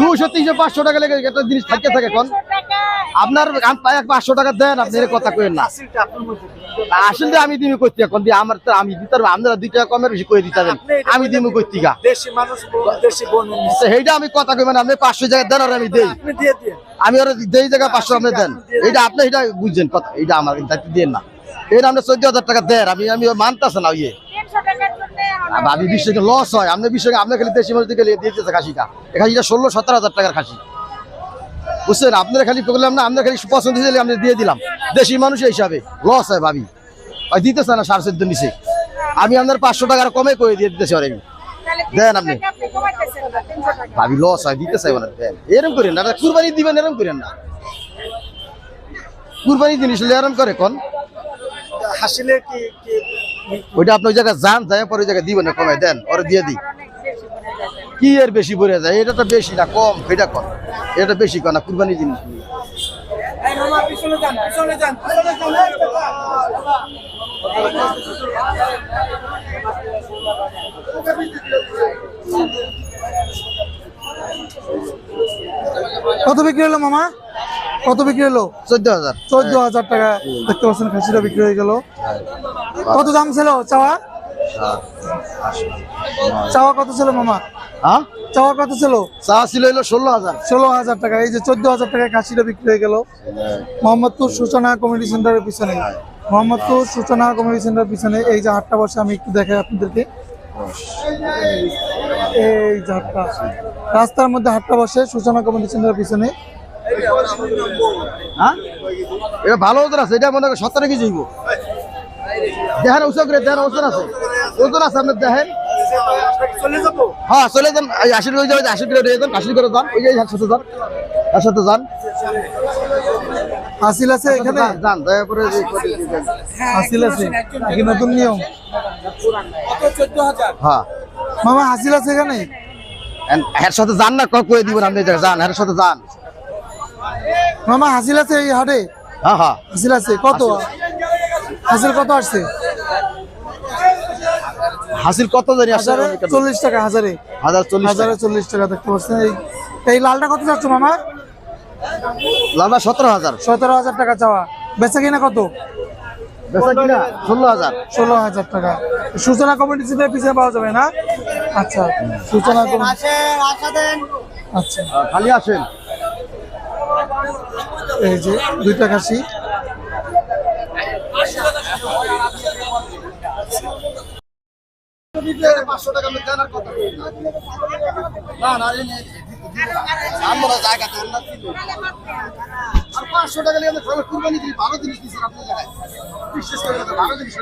দুশো তিনশো পাঁচশো টাকা লেগে একটা জিনিস থাকে থাকে কোন 300 টাকা। আপনার পাঁচশো টাকা দেন আপনি কথা কেন না। আসলে আমি দিমি করতে এখন দিয়ে আমার তো আমি দিতে পারব আপনারা দুই টাকা কমের বেশি করে দিতে আমি দিমি করতে গা। দেশি মানুষ দেশি বোন তো সেইটা আমি কথা কই মানে আপনি পাঁচশো জায়গায় দেন আর আমি দেই। আপনি দিয়ে দিয়ে আমি ওরা দেই জায়গা পাঁচশো আপনি দেন। এইটা আপনি এটা বুঝছেন কথা এইটা আমার দায়িত্ব দেন না। এটা আপনি চোদ্দ হাজার টাকা দেন আমি আমি মানতেছে না ইয়ে। 300 টাকার আর ভাবি বিশ্বে লস হয়। আপনি বিশ্বে আপনি খালি দেশি মানুষ দিকে দিয়ে দিতেছে খাসিটা। এই খাসিটা ষোলো সতেরো হাজার টাকার খাসি। বুঝছেন? আপনারা খালি করলাম না আমরা খালি পছন্দ হয়েছে আমরা দিয়ে দিলাম। দেশি মানুষ হিসাবে লস হয় ভাবি ওই দিতেছে না সাড়ে চোদ্দ নিচে। আমি আপনার পাঁচশো টাকার কমে করে দিয়ে দিতেছি ওর আমি দেন আপনি। টাকা আপনি কমাইতেছেন না, 300 টাকা। ভাবি লস হয় দিতে চাইব না দেন। এরম করেন না কুরবানি দিবেন এরম করেন না। কুরবানি জিনিস এরম করে কোন। হাসিলে কি ওইটা আপনি ওই জায়গায় যান যাই পরে ওই জায়গায় দিবেন না কমে দেন, ওরে দিয়ে দিই। কি এর বেশি পড়ে যায়? এটা তো বেশি না, কম, এটা কম। এটা বেশি কম না, কুরবানি জিনিস। কত বিক্রি হলো মামা? কত বিক্রি হলো? চোদ্দ হাজার। চোদ্দ হাজার টাকা। দেখতে পাচ্ছেন খাসিটা বিক্রি হয়ে গেল। কত দাম ছিল চাওয়া? চাওয়া কত ছিল মামা? হ্যাঁ? চাওয়া কত ছিল? চা ছিল হইল ষোলো হাজার। ষোলো হাজার টাকা। এই যে চোদ্দ হাজার টাকায় খাসিটা বিক্রি হয়ে গেল। মোহাম্মদপুর সূচনা কমিউনিটি সেন্টারের পিছনে। মোহাম্মদপুর সূচনা কমিউনিটি সেন্টারের পিছনে। এই যে হাটটা বসে আমি একটু দেখাই আপনাদেরকে। এই যে হাটটা রাস্তার মধ্যে হাটটা বসে সূচনা কমিউনিটি সেন্টারের পিছনে। হ্যাঁ? এটা ভালো ওজন আছে এটা মনে করেন সতেরো কেজি হইব। দেখেন ওষুধ করে দেখেন ওজন আছে। ওজন আছে আপনার দেখেন হ্যাঁ চলে যান এই আশি করে যাবেন আশি করে যান আশি করে যান ওই যে সাথে যান এর সাথে যান আছে এখানে? যান, দয়া করে আছে। নতুন নিয়ম? হ্যাঁ। মামা হাসিল আছে এখানে? এন- এর সাথে যান না ক- করে দিবেন আপনি যান এর সাথে যান। মামা হাসিল আছে এই হাটে? হ্যাঁ হ্যাঁ। হাসিল আছে। কত? হাসিল। কত আসছে? হাসিল কত জানি আসছে? হাজারে চল্লিশ টাকা হাজারে। হাজার চল্লিশ হাজারে চল্লিশ টাকা দেখতে পাচ্ছেন। এই এই লালটা কত যাচ্ছে মামা? লালটা সতেরো হাজার। সতেরো হাজার টাকা চাওয়া। বেচা কিনা কত? বেচা কিনা ষোলো হাজার। ষোলো হাজার টাকা। সূচনা কমিটি সেন্টার পিছিয়ে পাওয়া যাবে না? আচ্ছা সূচনা কমিটি আচ্ছা। খালি আসেন। এই যে দুইটা খাসি পাঁচশো টাকা নিয়ে কুরবানি দিই ভালো জিনিস দিচ্ছেন আপনি জায়গায় বিশ্বাস করে ভালো জিনিস